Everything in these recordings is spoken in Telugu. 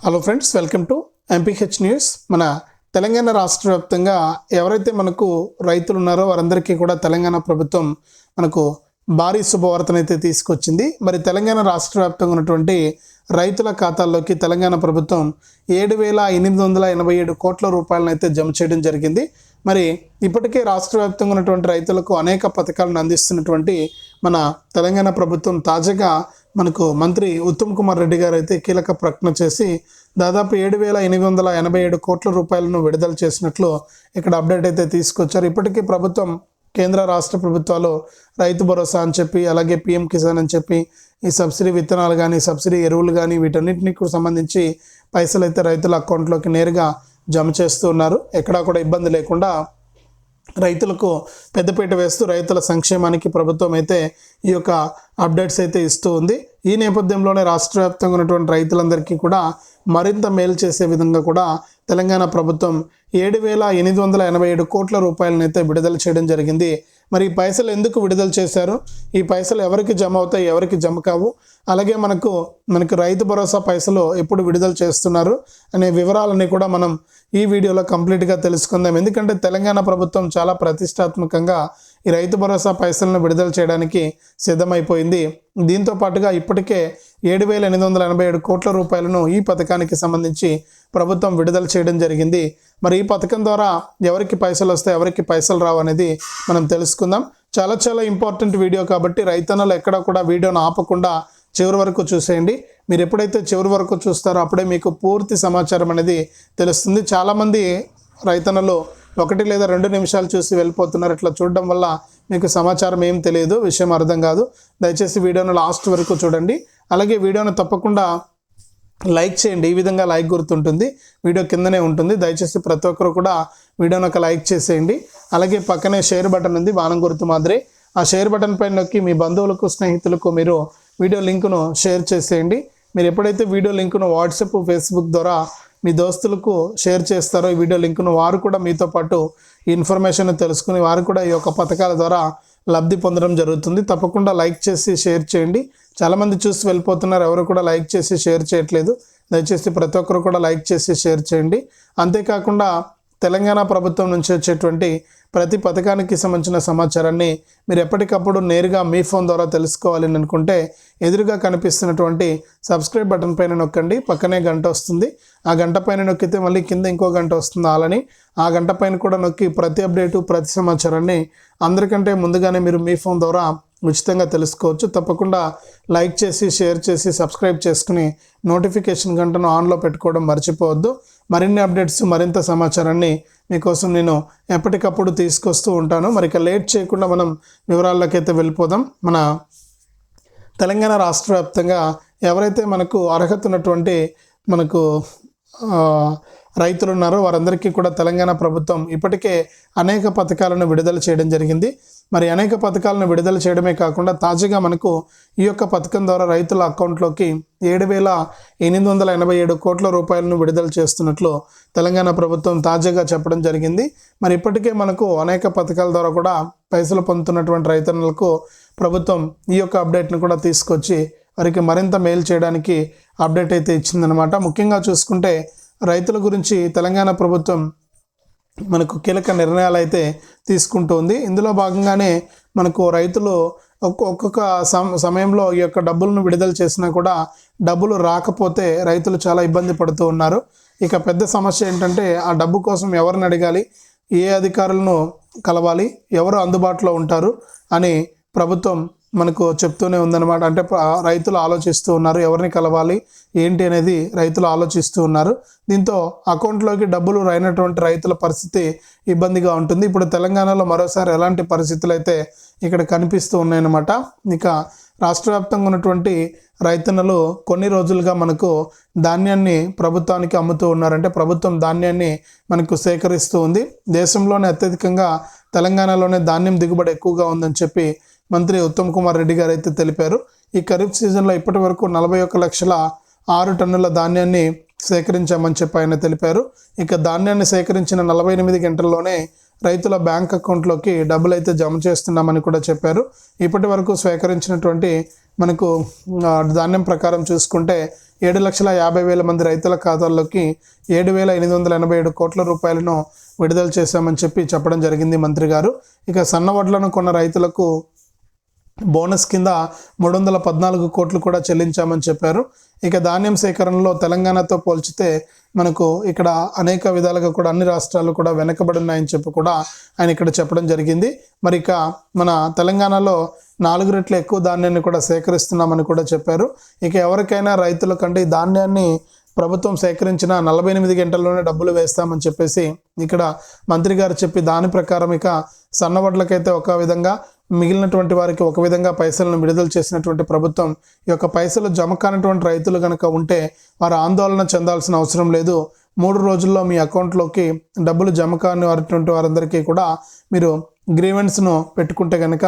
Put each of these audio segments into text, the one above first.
Hello friends welcome to MPH news మన తెలంగాణ రాష్ట్ర వ్యాప్తంగా ఎవరైతే మనకు రైతులు ఉన్నారో వారందరికీ కూడా తెలంగాణ ప్రభుత్వం మనకు భారీ శుభవార్తనైతే తీసుకొచ్చింది. మరి తెలంగాణ రాష్ట్ర వ్యాప్తంగా ఉన్నటువంటి రైతుల ఖాతాల్లోకి తెలంగాణ ప్రభుత్వం ఏడు వేల ఎనిమిది వందల ఎనభై ఏడు కోట్ల రూపాయలను అయితే జమ చేయడం జరిగింది. మరి ఇప్పటికే రాష్ట్ర వ్యాప్తంగా ఉన్నటువంటి రైతులకు అనేక పథకాలను అందిస్తున్నటువంటి మన తెలంగాణ ప్రభుత్వం తాజాగా మనకు మంత్రి ఉత్తమ్ కుమార్ రెడ్డి గారు అయితే కీలక ప్రకటన చేసి దాదాపు ఏడు వేల ఎనిమిది వందల ఎనభై ఏడు కోట్ల రూపాయలను విడుదల చేసినట్లు ఇక్కడ అప్డేట్ అయితే తీసుకొచ్చారు. ఇప్పటికీ ప్రభుత్వం కేంద్ర రాష్ట్ర ప్రభుత్వాలు రైతు భరోసా అని చెప్పి అలాగే పిఎం కిసాన్ అని చెప్పి ఈ సబ్సిడీ విత్తనాలు కానీ సబ్సిడీ ఎరువులు కానీ వీటన్నిటినికి సంబంధించి పైసలు అయితే రైతుల అకౌంట్లోకి నేరుగా జమ చేస్తూ ఉన్నారు. ఎక్కడా కూడా ఇబ్బంది లేకుండా రైతులకు పెద్దపీట వేస్తూ రైతుల సంక్షేమానికి ప్రభుత్వం అయితే ఈ యొక్క అప్డేట్స్ అయితే ఇస్తూ ఉంది. ఈ నేపథ్యంలోనే రాష్ట్ర వ్యాప్తంగా ఉన్నటువంటి రైతులందరికీ కూడా మరింత మేలు చేసే విధంగా కూడా తెలంగాణ ప్రభుత్వం ఏడు వేల ఎనిమిది వందల ఎనభై ఏడు కోట్ల రూపాయలనైతే విడుదల చేయడం జరిగింది. మరి ఈ పైసలు ఎందుకు విడుదల చేశారు? ఈ పైసలు ఎవరికి జమ అవుతాయి ఎవరికి జమ కావు? అలాగే మనకు మనకు రైతు భరోసా పైసలు ఎప్పుడు విడుదల చేస్తున్నారు అనే వివరాలన్నీ కూడా మనం ఈ వీడియోలో కంప్లీట్గా తెలుసుకుందాం. ఎందుకంటే తెలంగాణ ప్రభుత్వం చాలా ప్రతిష్టాత్మకంగా ఈ రైతు భరోసా పైసలను విడుదల చేయడానికి సిద్ధమైపోయింది. దీంతో పాటుగా ఇప్పటికే ఏడు వేల ఎనిమిది వందల ఎనభై ఏడు కోట్ల రూపాయలను ఈ పథకానికి సంబంధించి ప్రభుత్వం విడుదల చేయడం జరిగింది. మరి ఈ పథకం ద్వారా ఎవరికి పైసలు వస్తాయి ఎవరికి పైసలు రావు అనేది మనం తెలుసుకుందాం. చాలా చాలా ఇంపార్టెంట్ వీడియో కాబట్టి రైతన్నలు ఎక్కడ కూడా వీడియోను ఆపకుండా చివరి వరకు చూసేయండి. మీరు ఎప్పుడైతే చివరి వరకు చూస్తారో అప్పుడే మీకు పూర్తి సమాచారం అనేది తెలుస్తుంది. చాలామంది రైతన్నలు ఒకటి లేదా రెండు నిమిషాలు చూసి వెళ్ళిపోతున్నారు. ఇట్లా చూడడం వల్ల మీకు సమాచారం ఏం తెలియదు విషయం అర్థం కాదు. దయచేసి వీడియోను లాస్ట్ వరకు చూడండి. అలాగే వీడియోను తప్పకుండా లైక్ చేయండి. ఈ విధంగా లైక్ గుర్తుంటుంది. వీడియో కిందనే ఉంటుంది. దయచేసి ప్రతి ఒక్కరు కూడా వీడియోని ఒక లైక్ చేసేయండి. అలాగే పక్కనే షేర్ బటన్ ఉంది. బాణం గుర్తు మాదిరి. ఆ షేర్ బటన్ పైన నొక్కి మీ బంధువులకు స్నేహితులకు మీరు వీడియో లింకును షేర్ చేసేయండి. మీరు ఎప్పుడైతే వీడియో లింకును వాట్సాప్ ఫేస్బుక్ ద్వారా మీ దోస్తులకు షేర్ చేస్తారో ఈ వీడియో లింకును వారు కూడా మీతో పాటు ఈ ఇన్ఫర్మేషన్ తెలుసుకుని వారు కూడా ఈ యొక్క పథకాల ద్వారా లబ్ధి పొందడం జరుగుతుంది. తప్పకుండా లైక్ చేసి షేర్ చేయండి. చాలామంది చూసి వెళ్ళిపోతున్నారు. ఎవరు కూడా లైక్ చేసి షేర్ చేయట్లేదు. దయచేసి ప్రతి ఒక్కరు కూడా లైక్ చేసి షేర్ చేయండి. అంతేకాకుండా తెలంగాణ ప్రభుత్వం నుంచి వచ్చేటువంటి ప్రతి పథకానికి సంబంధించిన సమాచారాన్ని మీరు ఎప్పటికప్పుడు నేరుగా మీ ఫోన్ ద్వారా తెలుసుకోవాలి అని అనుకుంటే ఎదురుగా కనిపిస్తున్నటువంటి సబ్స్క్రైబ్ బటన్ పైన నొక్కండి. పక్కనే గంట వస్తుంది. ఆ గంట పైన నొక్కితే మళ్ళీ కింద ఇంకో గంట వస్తుంది అలాని ఆ గంట పైన కూడా నొక్కి ప్రతి అప్డేటు ప్రతి సమాచారాన్ని అందరికంటే ముందుగానే మీరు మీ ఫోన్ ద్వారా ఉచితంగా తెలుసుకోవచ్చు. తప్పకుండా లైక్ చేసి షేర్ చేసి సబ్స్క్రైబ్ చేసుకుని నోటిఫికేషన్ గంటను ఆన్లో పెట్టుకోవడం మర్చిపోవద్దు. మరిన్ని అప్డేట్స్ మరింత సమాచారాన్ని మీకోసం నేను ఎప్పటికప్పుడు తీసుకొస్తూ ఉంటాను. మరి ఇక లేట్ చేయకుండా మనం వివరాల్లోకైతే వెళ్ళిపోదాం. మన తెలంగాణ రాష్ట్ర వ్యాప్తంగా ఎవరైతే మనకు అర్హత ఉన్నటువంటి మనకు రైతులు ఉన్నారో. వారందరికీ కూడా తెలంగాణ ప్రభుత్వం ఇప్పటికే అనేక పథకాలను విడుదల చేయడం జరిగింది. మరి అనేక పథకాలను విడుదల చేయడమే కాకుండా తాజాగా మనకు ఈ యొక్క పథకం ద్వారా రైతుల అకౌంట్లోకి ఏడు వేల ఎనిమిది వందల ఎనభై ఏడు కోట్ల రూపాయలను విడుదల చేస్తున్నట్లు తెలంగాణ ప్రభుత్వం తాజాగా చెప్పడం జరిగింది. మరి ఇప్పటికే మనకు అనేక పథకాల ద్వారా కూడా పైసలు పొందుతున్నటువంటి రైతన్నలకు ప్రభుత్వం ఈ యొక్క అప్డేట్ను కూడా తీసుకొచ్చి వారికి మరింత మేలు చేయడానికి అప్డేట్ అయితే ఇచ్చిందనమాట ముఖ్యంగా చూసుకుంటే రైతుల గురించి తెలంగాణ ప్రభుత్వం మనకు కీలక నిర్ణయాలు అయితే తీసుకుంటుంది. ఇందులో భాగంగానే మనకు రైతులు ఒక్కొక్క సమ సమయంలో ఈ యొక్క డబ్బులను విడుదల చేసినా కూడా డబ్బులు రాకపోతే రైతులు చాలా ఇబ్బంది పడుతూ ఉన్నారు. ఇక పెద్ద సమస్య ఏంటంటే ఆ డబ్బు కోసం ఎవరిని అడగాలి? ఏ అధికారులను కలవాలి? ఎవరు అందుబాటులో ఉంటారు? అని ప్రభుత్వం మనకు చెప్తూనే ఉందన్నమాట. అంటే రైతులు ఆలోచిస్తూ ఉన్నారు ఎవరిని కలవాలి ఏంటి అనేది రైతులు ఆలోచిస్తూ ఉన్నారు. దీంతో అకౌంట్లోకి డబ్బులు రాయినటువంటి రైతుల పరిస్థితి ఇబ్బందిగా ఉంటుంది. ఇప్పుడు తెలంగాణలో మరోసారి ఎలాంటి పరిస్థితులు అయితే ఇక్కడ కనిపిస్తూ ఉన్నాయన్నమాట. ఇక రాష్ట్ర వ్యాప్తంగా ఉన్నటువంటి రైతన్నలు కొన్ని రోజులుగా మనకు ధాన్యాన్ని ప్రభుత్వానికి అమ్ముతూ ఉన్నారంటే ప్రభుత్వం ధాన్యాన్ని మనకు సేకరిస్తూ ఉంది. దేశంలోనే అత్యధికంగా తెలంగాణలోనే ధాన్యం దిగుబడి ఎక్కువగా ఉందని చెప్పి మంత్రి ఉత్తమ్ కుమార్ రెడ్డి గారు అయితే తెలిపారు. ఈ ఖరీఫ్ సీజన్లో ఇప్పటి వరకు నలభై ఒక్క లక్షల ఆరు టన్నుల ధాన్యాన్ని సేకరించామని చెప్పి ఆయన తెలిపారు. ఇక ధాన్యాన్ని సేకరించిన నలభై ఎనిమిది గంటల్లోనే రైతుల బ్యాంక్ అకౌంట్లోకి డబ్బులు అయితే జమ చేస్తున్నామని కూడా చెప్పారు. ఇప్పటి వరకు సేకరించినటువంటి మనకు ధాన్యం ప్రకారం చూసుకుంటే ఏడు లక్షల యాభై వేల మంది రైతుల ఖాతాల్లోకి ఏడు వేల ఎనిమిది వందల ఎనభై ఏడు కోట్ల రూపాయలను విడుదల చేశామని చెప్పి చెప్పడం జరిగింది మంత్రి గారు. ఇక సన్న వడ్లను కొన్న రైతులకు బోనస్ కింద మూడు వందల పద్నాలుగు కోట్లు కూడా చెల్లించామని చెప్పారు. ఇక ధాన్యం సేకరణలో తెలంగాణతో పోల్చితే మనకు ఇక్కడ అనేక విధాలుగా కూడా అన్ని రాష్ట్రాలు కూడా వెనకబడి ఉన్నాయని చెప్పి కూడా ఆయన ఇక్కడ చెప్పడం జరిగింది. మరి ఇక మన తెలంగాణలో నాలుగు రెట్లు ఎక్కువ ధాన్యాన్ని కూడా సేకరిస్తున్నామని కూడా చెప్పారు. ఇక ఎవరికైనా రైతుల కంటే ఈ ధాన్యాన్ని ప్రభుత్వం సేకరించిన నలభై ఎనిమిది గంటల్లోనే డబ్బులు వేస్తామని చెప్పేసి ఇక్కడ మంత్రి గారు చెప్పి దాని ప్రకారం ఇక సన్నవడ్లకైతే ఒక విధంగా మిగిలినటువంటి వారికి ఒక విధంగా పైసలను విడుదల చేసినటువంటి ప్రభుత్వం ఈ యొక్క పైసలు జమ కానటువంటి రైతులు కనుక ఉంటే వారు ఆందోళన చెందాల్సిన అవసరం లేదు. మూడు రోజుల్లో మీ అకౌంట్లోకి డబ్బులు జమ కాని వారిటువంటి వారందరికీ కూడా మీరు గ్రీవెన్స్ను పెట్టుకుంటే కనుక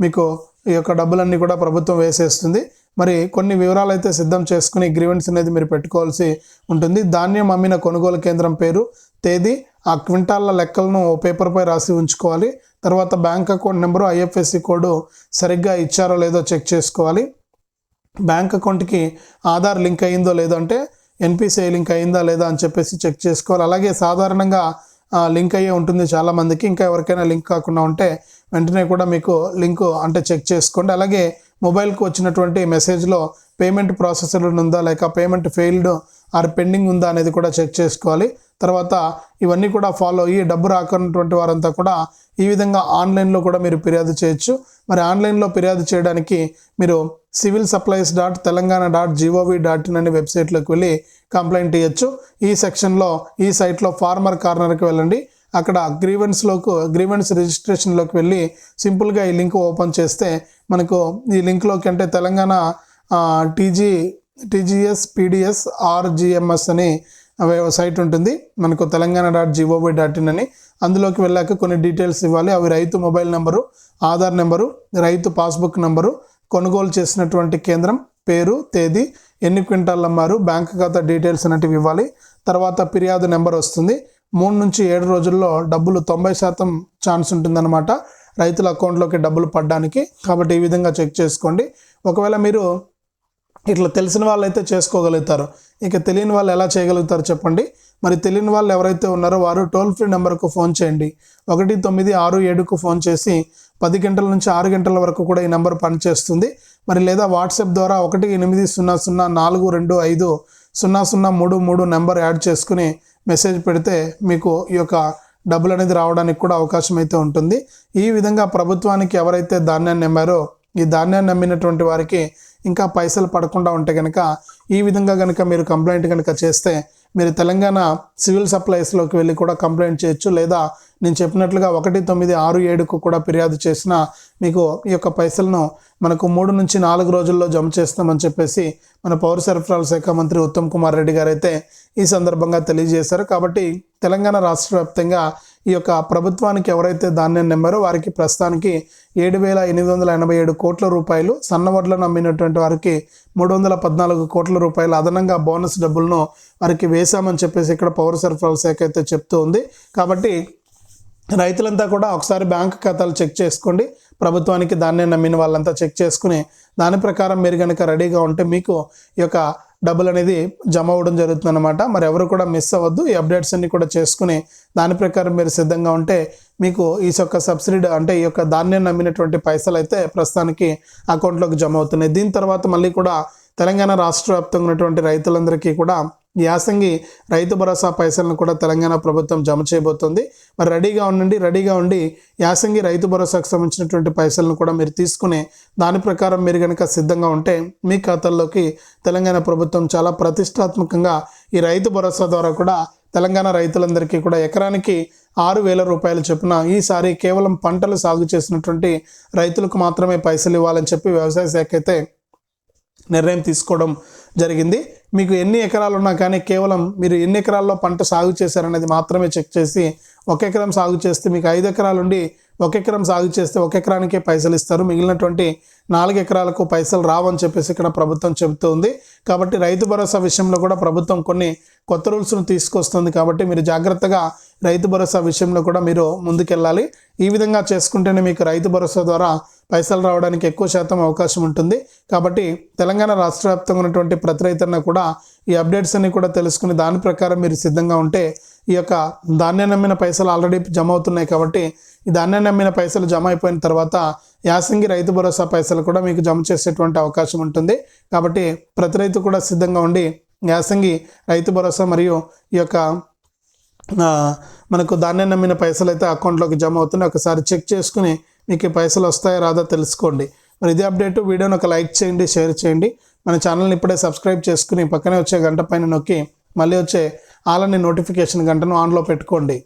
మీకు ఈ యొక్క డబ్బులన్నీ కూడా ప్రభుత్వం వేసేస్తుంది. మరి కొన్ని వివరాలు అయితే సిద్ధం చేసుకుని గ్రీవెన్స్ అనేది మీరు పెట్టుకోవాల్సి ఉంటుంది. ధాన్యం అమ్మిన కొనుగోలు కేంద్రం పేరు తేదీ ఆ క్వింటాల్ల లెక్కలను ఓ పేపర్పై రాసి ఉంచుకోవాలి. తర్వాత bank account number IFSC code సరిగ్గా ఇచ్చారో లేదో చెక్ చేసుకోవాలి. బ్యాంక్ అకౌంట్కి ఆధార్ లింక్ అయిందో లేదో అంటే ఎన్పిసిఐ లింక్ అయిందా లేదా అని చెప్పేసి చెక్ చేసుకోవాలి. అలాగే సాధారణంగా లింక్ అయ్యే ఉంటుంది చాలామందికి. ఇంకా ఎవరికైనా లింక్ కాకుండా ఉంటే వెంటనే కూడా మీకు లింక్ అంటే చెక్ చేసుకోండి. అలాగే మొబైల్కి వచ్చినటువంటి మెసేజ్లో పేమెంట్ ప్రాసెసర్ ఉందా లేక పేమెంట్ ఫెయిల్డ్ ఆర్ పెండింగ్ ఉందా అనేది కూడా చెక్ చేసుకోవాలి. తర్వాత ఇవన్నీ కూడా ఫాలో అయ్యి డబ్బు రాకున్నటువంటి వారంతా కూడా ఈ విధంగా ఆన్లైన్లో కూడా మీరు ఫిర్యాదు చేయొచ్చు. మరి ఆన్లైన్లో ఫిర్యాదు చేయడానికి మీరు civil supplies dot Telangana dot GOV dot in అనే వెబ్సైట్లోకి వెళ్ళి కంప్లైంట్ ఇవ్వచ్చు ఈ సెక్షన్లో ఈ సైట్లో ఫార్మర్ కార్నర్కి వెళ్ళండి. అక్కడ గ్రీవెన్స్లోకి గ్రీవెన్స్ రిజిస్ట్రేషన్లోకి వెళ్ళి సింపుల్గా ఈ లింక్ ఓపెన్ చేస్తే మనకు ఈ లింక్లోకి అంటే Telangana TG TGS PDS RGMS అని సైట్ ఉంటుంది. మనకు Telangana dot GOV dot in అని. అందులోకి వెళ్ళాక కొన్ని డీటెయిల్స్ ఇవ్వాలి. అవి రైతు మొబైల్ నెంబరు ఆధార్ నెంబరు రైతు పాస్బుక్ నెంబరు కొనుగోలు చేసినటువంటి కేంద్రం పేరు తేదీ ఎన్ని క్వింటాల్ అమ్మారు బ్యాంక్ ఖాతా డీటెయిల్స్ అనేటివి ఇవ్వాలి. తర్వాత ఫిర్యాదు నెంబర్ వస్తుంది. మూడు నుంచి ఏడు రోజుల్లో డబ్బులు తొంభై శాతం ఛాన్స్ ఉంటుందన్నమాట. రైతుల అకౌంట్లోకి డబ్బులు పడడానికి. కాబట్టి ఈ విధంగా చెక్ చేసుకోండి. ఒకవేళ మీరు ఇట్లా తెలిసిన వాళ్ళైతే చేసుకోగలుగుతారు. ఇక తెలియని వాళ్ళు ఎలా చేయగలుగుతారు చెప్పండి. మరి తెలియని వాళ్ళు ఎవరైతే ఉన్నారో వారు టోల్ ఫ్రీ నెంబర్కు ఫోన్ చేయండి. ఒకటి తొమ్మిది ఆరు ఏడుకు ఫోన్ చేసి పది గంటల నుంచి ఆరు గంటల వరకు కూడా ఈ నెంబర్ పనిచేస్తుంది. మరి లేదా వాట్సాప్ ద్వారా ఒకటి ఎనిమిది సున్నా సున్నా నాలుగు రెండు ఐదు సున్నా సున్నా మూడు మూడు నెంబర్ యాడ్ చేసుకుని మెసేజ్ పెడితే మీకు ఈ యొక్క డబ్బులు అనేది రావడానికి కూడా అవకాశం అయితే ఉంటుంది. ఈ విధంగా ప్రభుత్వానికి ఎవరైతే ధాన్యాన్ని నమ్మారో ఈ ధాన్యాన్ని నమ్మినటువంటి వారికి ఇంకా పైసలు పడకుండా ఉంటే కనుక ఈ విధంగా కనుక మీరు కంప్లైంట్ కనుక చేస్తే మీరు తెలంగాణ సివిల్ సప్లైస్లోకి వెళ్ళి కూడా కంప్లైంట్ చేయొచ్చు. లేదా నేను చెప్పినట్లుగా ఒకటి తొమ్మిది ఆరు ఏడుకు కూడా ఫిర్యాదు చేసిన మీకు ఈ యొక్క పైసలను మనకు మూడు నుంచి నాలుగు రోజుల్లో జమ చేస్తామని చెప్పేసి మన పౌర సరఫరాల శాఖ మంత్రి ఉత్తమ్ కుమార్ రెడ్డి గారు అయితే ఈ సందర్భంగా తెలియజేశారు. కాబట్టి తెలంగాణ రాష్ట్ర వ్యాప్తంగా ఈ యొక్క ప్రభుత్వానికి ఎవరైతే ధాన్యం నెమ్మారో వారికి ప్రస్తుతానికి ఏడు వేల ఎనిమిది వందల ఎనభై ఏడు కోట్ల రూపాయలు సన్నవడ్లను అమ్మినటువంటి వారికి మూడు వందల పద్నాలుగు కోట్ల రూపాయలు అదనంగా బోనస్ డబ్బులను వారికి వేశామని చెప్పేసి ఇక్కడ పౌర సరఫరాల శాఖ అయితే చెప్తూ ఉంది. కాబట్టి రైతులంతా కూడా ఒకసారి బ్యాంక్ ఖాతాలు చెక్ చేసుకోండి. ప్రభుత్వానికి ధాన్యం నమ్మిన వాళ్ళంతా చెక్ చేసుకుని దాని ప్రకారం మీరు కనుక రెడీగా ఉంటే మీకు ఈ యొక్క డబ్బులు అనేది జమ అవ్వడం జరుగుతుందన్నమాట. మరి ఎవరు కూడా మిస్ అవ్వద్దు. ఈ అప్డేట్స్ అన్ని కూడా చేసుకుని దాని ప్రకారం మీరు సిద్ధంగా ఉంటే మీకు ఈ యొక్క సబ్సిడీ అంటే ఈ యొక్క ధాన్యం నమ్మినటువంటి పైసలు అయితే ప్రస్తుతానికి అకౌంట్లోకి జమ అవుతున్నాయి. దీని తర్వాత మళ్ళీ కూడా తెలంగాణ రాష్ట్ర వ్యాప్తంగా ఉన్నటువంటి రైతులందరికీ కూడా యాసంగి రైతు భరోసా పైసలను కూడా తెలంగాణ ప్రభుత్వం జమ చేయబోతోంది. మరి రెడీగా ఉండండి రెడీగా ఉండి యాసంగి రైతు భరోసాకు సంబంధించినటువంటి పైసలను కూడా మీరు తీసుకునే దాని ప్రకారం మీరు కనుక సిద్ధంగా ఉంటే మీ ఖాతాల్లోకి తెలంగాణ ప్రభుత్వం చాలా ప్రతిష్టాత్మకంగా ఈ రైతు భరోసా ద్వారా కూడా తెలంగాణ రైతులందరికీ కూడా ఎకరానికి ఆరు వేల రూపాయలు చొప్పున ఈసారి కేవలం పంటలు సాగు చేసినటువంటి రైతులకు మాత్రమే పైసలు ఇవ్వాలని చెప్పి వ్యవసాయ శాఖ అయితే నిర్ణయం తీసుకోవడం జరిగింది. మీకు ఎన్ని ఎకరాలు ఉన్నా కానీ కేవలం మీరు ఎన్ని ఎకరాల్లో పంట సాగు చేశారనేది మాత్రమే చెక్ చేసి ఒక ఎకరం సాగు చేస్తే మీకు ఐదు ఎకరాలు ఉండి ఒక ఎకరం సాగు చేస్తే ఒక ఎకరానికే పైసలు ఇస్తారు. మిగిలినటువంటి నాలుగు ఎకరాలకు పైసలు రావని చెప్పేసి ఇక్కడ ప్రభుత్వం చెబుతోంది. కాబట్టి రైతు భరోసా విషయంలో కూడా ప్రభుత్వం కొన్ని కొత్త రూల్స్ను తీసుకొస్తుంది. కాబట్టి మీరు జాగ్రత్తగా రైతు భరోసా విషయంలో కూడా మీరు ముందుకెళ్ళాలి. ఈ విధంగా చేసుకుంటేనే మీకు రైతు భరోసా ద్వారా పైసలు రావడానికి ఎక్కువ శాతం అవకాశం ఉంటుంది. కాబట్టి తెలంగాణ రాష్ట్ర వ్యాప్తంగా ఉన్నటువంటి ప్రతి రైతన్న కూడా ఈ అప్డేట్స్ అన్ని కూడా తెలుసుకుని దాని ప్రకారం మీరు సిద్ధంగా ఉంటే ఈ యొక్క ధాన్యం నమ్మిన పైసలు ఆల్రెడీ జమ అవుతున్నాయి కాబట్టి ఈ ధాన్యం నమ్మిన పైసలు జమ అయిపోయిన తర్వాత యాసంగి రైతు భరోసా పైసలు కూడా మీకు జమ చేసేటువంటి అవకాశం ఉంటుంది. కాబట్టి ప్రతి రైతు కూడా సిద్ధంగా ఉండి యాసంగి రైతు భరోసా మరియు ఈ యొక్క మనకు ధాన్యం నమ్మిన పైసలు అయితే అకౌంట్లోకి జమ అవుతున్నాయి. ఒకసారి చెక్ చేసుకుని మీకు పైసలు వస్తాయో రాదో తెలుసుకోండి. మరి ఇదే అప్డేట్ వీడియోని ఒక లైక్ చేయండి షేర్ చేయండి. మన ఛానల్ని ఇప్పుడే సబ్స్క్రైబ్ చేసుకుని పక్కనే వచ్చే గంట పైన నొక్కి మళ్ళీ వచ్చే ఆలని నోటిఫికేషన్ గంటను ఆన్లో పెట్టుకోండి.